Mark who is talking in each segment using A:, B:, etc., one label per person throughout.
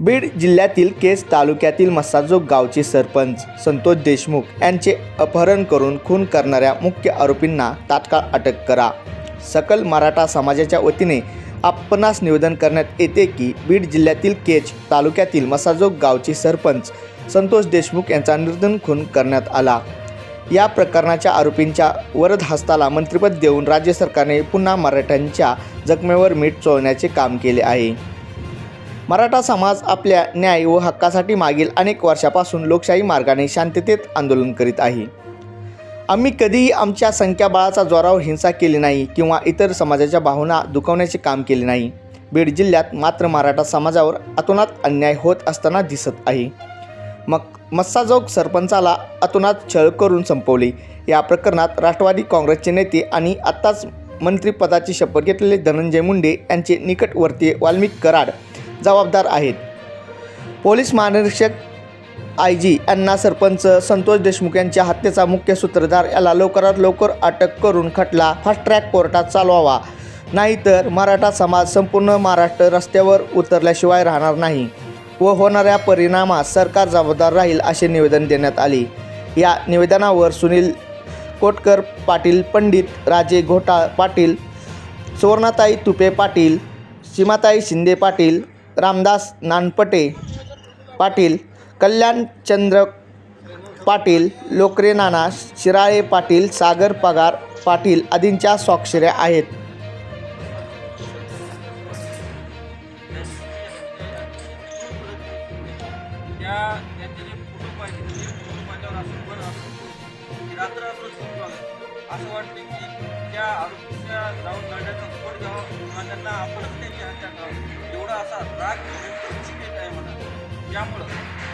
A: बीड जिल्ह्यातील केस तालुक्यातील मस्साजोग गावचे सरपंच संतोष देशमुख यांचे अपहरण करून खून करणाऱ्या मुख्य आरोपींना तात्काळ अटक करा. सकल मराठा समाजाच्या वतीने आपणास निवेदन करण्यात येते की बीड जिल्ह्यातील केच तालुक्यातील मसाजोग गावचे सरपंच संतोष देशमुख यांचा निर्धन खून करण्यात आला. या प्रकरणाच्या आरोपींच्या वरद हस्ताला मंत्रिपद देऊन राज्य सरकारने पुन्हा मराठ्यांच्या जखमेवर मीठ चोळण्याचे काम केले आहे. मराठा समाज आपल्या न्याय व हक्कासाठी मागील अनेक वर्षापासून लोकशाही मार्गाने शांततेत आंदोलन करीत आहे. आम्ही कधीही आमच्या संख्याबळाचा जोरावर हिंसा केली नाही किंवा इतर समाजाच्या भावना दुखवण्याचे काम केले नाही. बीड जिल्ह्यात मात्र मराठा समाजावर अतोनात अन्याय होत असताना दिसत आहे. मग मस्साजोग सरपंचाला अतोनात छळ करून संपवले. या प्रकरणात राष्ट्रवादी काँग्रेसचे नेते आणि आत्ताच मंत्रिपदाची शपथ घेतलेले धनंजय मुंडे यांचे निकटवर्तीय वाल्मिक कराड जबाबदार आहेत. पोलीस महानिरीक्षक आय जी यांना सरपंच संतोष देशमुख यांच्या हत्येचा मुख्य सूत्रधार याला लवकरात लवकर अटक करून खटला. फास्ट ट्रॅक कोर्टात चालवावा. नाहीतर मराठा समाज संपूर्ण महाराष्ट्र रस्त्यावर उतरल्याशिवाय राहणार नाही व होणाऱ्या परिणामास सरकार जबाबदार राहील असे निवेदन देण्यात आले. या निवेदनावर सुनील कोटकर पाटील पंडित राजे घोटाळ पाटील सुवर्णाताई तुपे पाटील सीमाताई शिंदे पाटील रामदास नानपटे पाटील कल्याणचंद्र पाटील लोकरे नाना शिराळे पाटील सागर पगार पाटील आदींच्या स्वाक्षऱ्या आहेत.
B: रात्र असं वाटतं की त्या आरोपीच्या जाऊन गाड्याचा फोड जावं किंवा त्यांना आपणच त्यांची हत्या करावं. एवढा असा राग चिंतेत येत आहे म्हणा त्यामुळं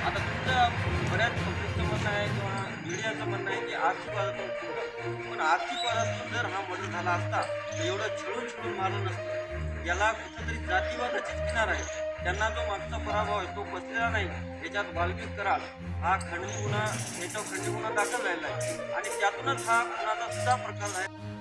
B: आता तुमचं बऱ्याच पब्लिकचं म्हणणं आहे किंवा मीडियाचं म्हणणं आहे की आर्थिक वादातून पण आर्थिक वादातून जर हा मर्डर झाला असता तर एवढं छळून छळून मारलं नसतं. याला कुठंतरी जातीवादाचीच किनार आहे. त्यांना जो मागचा पराभव आहे तो बसलेला नाही. याच्यात बालगीत करा हा खंडी गुन्हा याच्यावर खंडी गुन्हा दाखल झालेला आहे. आणि त्यातूनच हा गुन्हाचा सुद्धा प्रकार आहे.